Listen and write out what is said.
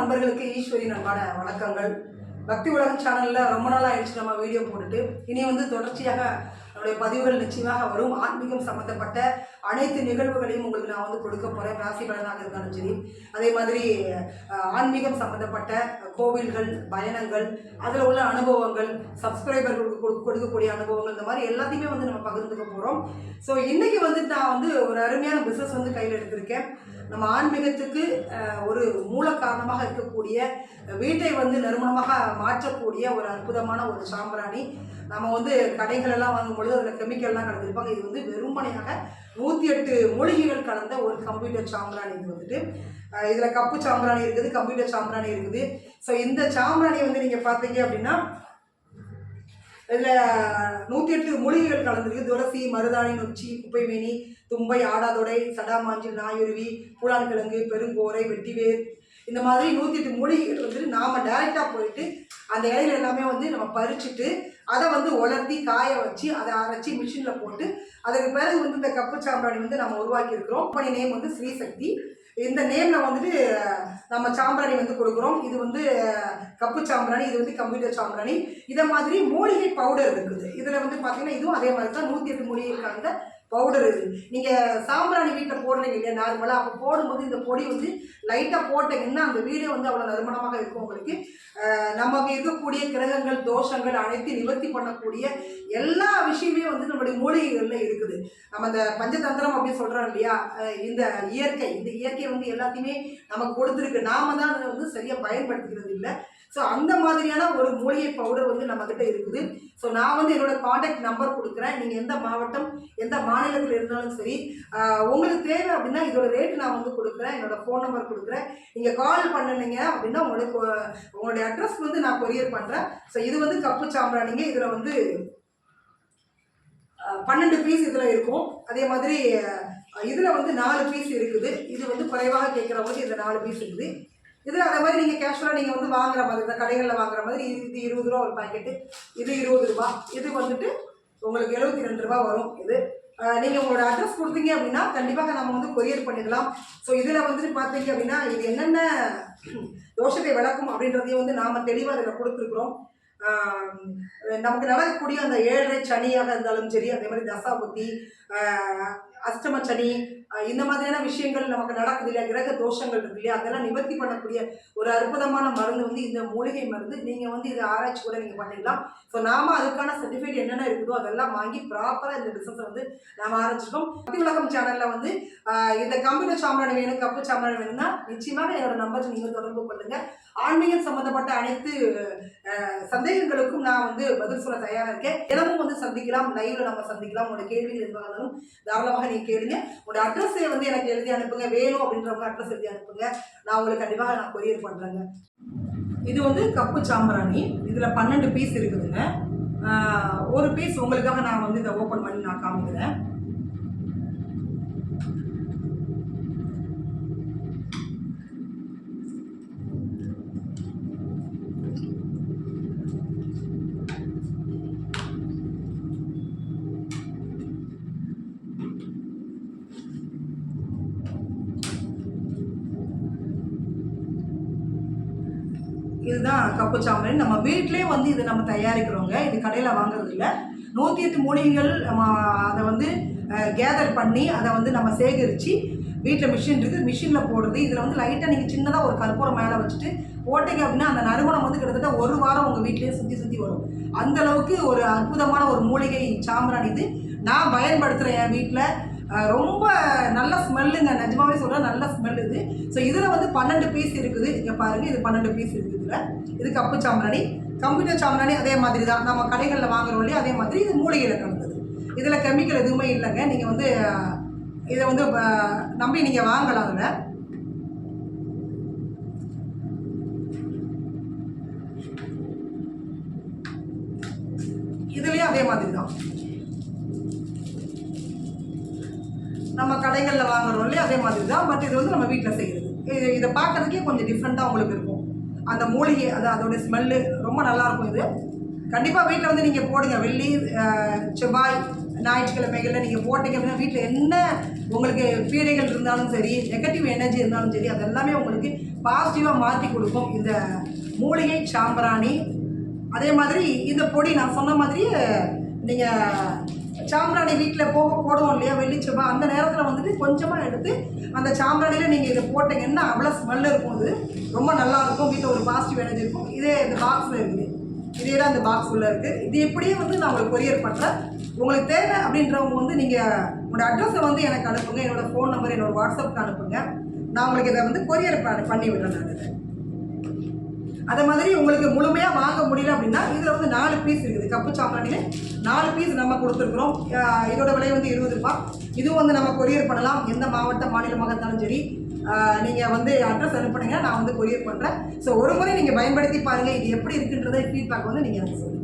அன்பர்களுக்கு ஈஸ்வரின் அன்பான வணக்கங்கள். பக்தி உலகம் சேனலில் ரொம்ப நாள் ஆயிடுச்சு நம்ம வீடியோ போட்டுட்டு. இனி வந்து தொடர்ச்சியாக நம்முடைய பதிவுகள் நிச்சயமாக வரும். ஆன்மீகம் சம்பந்தப்பட்ட அனைத்து நிகழ்வுகளையும் உங்களுக்கு நான் வந்து கொடுக்க போகிறேன் ராசி பலனாக இருந்தாலும் சரி. அதே மாதிரி ஆன்மீகம் சம்பந்தப்பட்ட கோவில்கள் பயணங்கள் அதில் உள்ள அனுபவங்கள் சப்ஸ்கிரைபர்களுக்கு கொடு- கொடுக்கக்கூடிய அனுபவங்கள் இந்த மாதிரி எல்லாத்தையுமே வந்து நம்ம பகிர்ந்துக்க போகிறோம் ஸோ இன்றைக்கி வந்து நான் வந்து ஒரு அருமையான பிஸ்னஸ் வந்து கையில் எடுத்திருக்கேன். நம்ம ஆன்மீகத்துக்கு ஒரு மூல காரணமாக இருக்கக்கூடிய வீட்டை வந்து நறுமணமாக மாற்றக்கூடிய ஒரு அற்புதமான ஒரு சாம்பிராணி. நம்ம வந்து கடைகள் எல்லாம் வாங்கும் பொழுது அதில் கெமிக்கல்லாம் கலந்துருப்பாங்க. இது வந்து வெறுமனையாக நூற்றி எட்டு மூலிகைகள் கலந்த ஒரு கம்ப்யூட்டர் சாம்பிராணி இது வந்துட்டு. இதில் கப்பு சாம்பிராணி இருக்குது கம்ப்யூட்டர் சாம்பிராணி இருக்குது. ஸோ இந்த சாம்பிராணி வந்து நீங்கள் பார்த்தீங்க அப்படின்னா இதில் நூற்றி எட்டு மூலிகைகள் கலந்துருக்கு. துளசி மருதாணி நொச்சி குப்பைமேனி தும்பை ஆடாதொடை சடாமாஞ்சி நாயுருவி பூலான்கிழங்கு பெருங்கோரை வெட்டிவேர். இந்த மாதிரி நூற்றி எட்டு மூலிகைகள் வந்துட்டு நாம் டைரெக்டாக போயிட்டு அந்த இலையில எல்லாமே வந்து நம்ம பறிச்சுட்டு அதை வந்து உலர்த்தி காய வச்சு அதை அரைச்சி மிஷினில் போட்டு அதுக்கு பிறகு வந்து இந்த கப்பு சாம்பிராணி வந்து நம்ம உருவாக்கியிருக்கிறோம். கம்பெனி நேம் வந்து ஸ்ரீசக்தி. இந்த நேமில் வந்துட்டு நம்ம சாம்பிராணி வந்து கொடுக்குறோம். இது வந்து கப்பு சாம்பிராணி இது வந்து கம்ப்யூட்டர் சாம்பிராணி. இதை மாதிரி மூலிகை பவுடர் இருக்குது. இதில் வந்து பார்த்தீங்கன்னா இதுவும் அதே மாதிரி தான் நூற்றி எட்டு மூலிகை கலந்த பவுடர் இது. நீங்கள் சாம்பிராணி வீட்டில் போடுறீங்க இல்லையா? நார்மலாக அப்போ போடும்போது இந்த பொடி வந்து லைட்டாக போட்டீங்கன்னா அந்த வீடே வந்து அவ்வளோ நறுமணமாக இருக்கும் உங்களுக்கு. நமக்கு இருக்கக்கூடிய கிரகங்கள் தோஷங்கள் அனைத்து நிவர்த்தி பண்ணக்கூடிய எல்லா விஷயமே வந்து நம்மளுடைய மூலிகைகளில் இருக்குது. நம்ம இந்த பஞ்சதந்திரம் அப்படின்னு சொல்கிறோம் இல்லையா? இந்த இயற்கை. இந்த இயற்கை வந்து எல்லாத்தையுமே நமக்கு கொடுத்துருக்கு. நாம தான் அதை வந்து சரியாக பயன்படுத்திக்கிறது இல்லை ஸோ அந்த மாதிரியான ஒரு மூலிகை பவுடர் வந்து நம்மக்கிட்ட இருக்குது. ஸோ நான் வந்து என்னோட காண்டாக்ட் நம்பர் கொடுக்குறேன். நீங்கள் எந்த மாவட்டம் எந்த மாநிலத்தில் இருந்தாலும் சரி உங்களுக்கு தேவை அப்படின்னா இதோட ரேட் நான் வந்து கொடுக்குறேன். என்னோட ஃபோன் நம்பர் கொடுக்குறேன். நீங்கள் கால் பண்ணுனீங்க அப்படின்னா உங்களுக்கு உங்களுடைய அட்ரஸ் வந்து நான் கொரியர் பண்ணுறேன் ஸோ இது வந்து கப்பு சாம்பிராணிங்க இதில் வந்து பன்னெண்டு பீஸ் இதில் இருக்கும். அதே மாதிரி இதில் வந்து நாலு பீஸ் இருக்குது. இது வந்து குறைவாக கேட்குறவங்க இந்த நாலு பீஸ் இருக்குது. இதில் அதே மாதிரி நீங்கள் கேஷுவலாக நீங்கள் வந்து வாங்குற மாதிரி இந்த கடைகளில் வாங்குற மாதிரி இது இருபது ரூபா ஒரு பாக்கெட்டு இது இருபது ரூபா. இது வந்துட்டு உங்களுக்கு எழுபத்தி ரெண்டு ரூபா வரும் இது. நீங்கள் உங்களோட அட்ரஸ் கொடுத்தீங்க அப்படின்னா கண்டிப்பாக நம்ம வந்து கொரியர் பண்ணிக்கலாம் ஸோ இதில் வந்துட்டு பார்த்தீங்க அப்படின்னா இது என்னென்ன தோஷத்தை விளக்கும் அப்படின்றதையும் வந்து நாம் தெளிவாக இதில் கொடுத்துருக்குறோம். நமக்கு நடக்கக்கூடிய அந்த ஏழரை சனியாக இருந்தாலும் சரி அதே மாதிரி தசாபுத்தி ஆஹ் அஷ்டம சனி இந்த மாதிரியான விஷயங்கள் நமக்கு நடக்குது இல்லையா? கிரக தோஷங்கள் இருக்கு இல்லையா? அதெல்லாம் நிவர்த்தி பண்ணக்கூடிய ஒரு அற்புதமான மருந்து வந்து இந்த மூலிகை மருந்து. நீங்கள் வந்து இதை ஆராய்ச்சி கூட நீங்கள் பண்ணிடலாம் ஸோ நாம அதுக்கான சர்டிஃபிகேட் என்னென்ன இருக்குதோ அதெல்லாம் வாங்கி ப்ராப்பராக இந்த பிஸ்னஸை வந்து நாம் ஆரம்பிச்சிருக்கோம். பக்தி உலகம் சேனலில் வந்து இந்த கம்ப்யூட்டர் சாம்பிராணி வேணும் கப்பு சாம்பிராணி வேணும்னா நிச்சயமாக என்னோட நம்பர் நீங்கள் தொடர்பு பண்ணுங்கள் ஆன்மீகம் சம்மந்தப்பட்ட அனைத்து சந்தேகங்களுக்கும் நான் வந்து பதில் சொல்ல தயாராக இருக்கேன். தினமும் வந்து சந்திக்கலாம். லைவ்ல நம்ம சந்திக்கலாம். உங்களோட கேள்விகள் எதுவாக இருந்தாலும் தாராளமாக நீங்கள் கேளுங்க. உங்களோட அட்ரஸை வந்து எனக்கு எழுதி அனுப்புங்க. வேணும் அப்படின்றவங்க அட்ரஸ் எழுதி அனுப்புங்க. நான் உங்களுக்கு கண்டிப்பாக நான் கொரியர் பண்ணுறேங்க இது வந்து கப்பு சாம்பிராணி. இதில் பன்னெண்டு பீஸ் இருக்குதுங்க. ஒரு பீஸ் உங்களுக்காக நான் வந்து இதை ஓப்பன் பண்ணி நான் காமிக்கிறேன். இதுதான் கப்பு சாம்பல் நம்ம வீட்டிலே வந்து இது நம்ம தயாரிக்கிறோங்க. இது கடையில் வாங்குறது இல்லை நூற்றி எட்டு மூலிகைகள் நம்ம அதை வந்து கேதர் பண்ணி அதை வந்து நம்ம சேகரித்து வீட்டில் மிஷின் இருக்குது மிஷினில் போடுறது. இதில் வந்து லைட்டாக நீங்கள் சின்னதாக ஒரு கற்பூரம் மேலே வச்சுட்டு போட்டீங்க அப்படின்னா அந்த நறுமணம் வந்து கிட்டத்தட்ட ஒரு வாரம் உங்கள் வீட்டிலேயே சுற்றி சுற்றி வரும். அந்தளவுக்கு ஒரு அற்புதமான ஒரு மூலிகை சாம்பிராணி இது. நான் பயன்படுத்துகிறேன் என் வீட்டில் ரொம்ப நல்ல ஸ்மெல்லுங்க. நிஜமாவே சொல்கிறேன் நல்ல ஸ்மெல் இது. ஸோ இதில் வந்து பன்னெண்டு பீஸ் இருக்குது. இங்கே பாருங்கள் இது பன்னெண்டு பீஸ் இருக்குது இதில். இது கப்பு சாம்பிராணி கம்ப்யூட்டர் சாம்பிராணி அதே மாதிரி தான். நம்ம கடைகளில் வாங்குறோம் இல்லையா அதே மாதிரி இது மூலிகையில் கலந்தது. இதில் கெமிக்கல் எதுவுமே இல்லைங்க. நீங்கள் வந்து இதை வந்து நம்பி நீங்கள் வாங்கலாம் அதில். இதுலேயும் அதே மாதிரி தான். நம்ம கடைகளில் வாங்குறோம் இல்லையா? அதே மாதிரி தான் பட் இது வந்து நம்ம வீட்டில் செய்கிறது இது இதை பார்க்கறதுக்கே கொஞ்சம் டிஃப்ரெண்ட்டாக உங்களுக்கு இருக்கும். அந்த மூலிகை அது அதோட ஸ்மெல்லு ரொம்ப நல்லாயிருக்கும் இது. கண்டிப்பாக வீட்டில் வந்து நீங்கள் போடுங்க. வெள்ளி செவ்வாய் ஞாயிற்றுக்கிழமைகளில் நீங்கள் போட்டீங்க அப்படின்னா வீட்டில் என்ன உங்களுக்கு பீடைகள் இருந்தாலும் சரி நெகட்டிவ் எனர்ஜி இருந்தாலும் சரி அதெல்லாமே உங்களுக்கு பாசிட்டிவாக மாற்றி கொடுக்கும். இந்த மூலிகை சாம்பிராணி அதே மாதிரி இந்த பொடி நான் சொன்ன மாதிரி நீங்கள் சாம்பிராணி வீட்டில் போக போடுவோம் இல்லையா வெள்ளிச்செவ்வா அந்த நேரத்தில் வந்துட்டு கொஞ்சமாக எடுத்து அந்த சாம்பிராணியில் நீங்கள் இதை போட்டிங்கன்னா அவ்வளோ ஸ்மெல் இருக்கும் இது ரொம்ப நல்லா இருக்கும். வீட்டில் ஒரு பாசிட்டிவ் எனர்ஜி இருக்கும். இதே இந்த பாக்ஸில் இருக்குது இதே தான் இந்த பாக்ஸ் உள்ளே இருக்குது இது எப்படியே வந்து நான் உங்களுக்கு கொரியர் பண்ணுறேன் உங்களுக்கு தேவை அப்படின்றவங்க வந்து நீங்கள் உங்களோட அட்ரஸை வந்து எனக்கு அனுப்புங்க. என்னோடய ஃபோன் நம்பர் என்னோடய வாட்ஸ்அப்க்கு அனுப்புங்க. நான் உங்களுக்கு இதை வந்து கொரியர் பண்ணி விடுறேன் நான். அதே மாதிரி உங்களுக்கு முழுமையாக வாங்க முடியல அப்படின்னா இதில் வந்து நாலு பீஸ் இருக்குது. கப்பு சாம்பிராணியில் நாலு பீஸ் நம்ம கொடுத்துருக்குறோம். இதோட விலை வந்து இருபது ரூபா. இதுவும் வந்து நம்ம கொரியர் பண்ணலாம். எந்த மாவட்ட மாநிலமாக இருந்தாலும் சரி. நீங்கள் வந்து அட்ரஸ் அனுப்புனீங்க நான் வந்து கொரியர் பண்ணுறேன் ஸோ ஒரு முறை நீங்கள் பயன்படுத்தி பாருங்கள் இது எப்படி இருக்குன்றதை ஃபீட்பேக் வந்து நீங்கள் எனக்கு சொல்லுங்கள்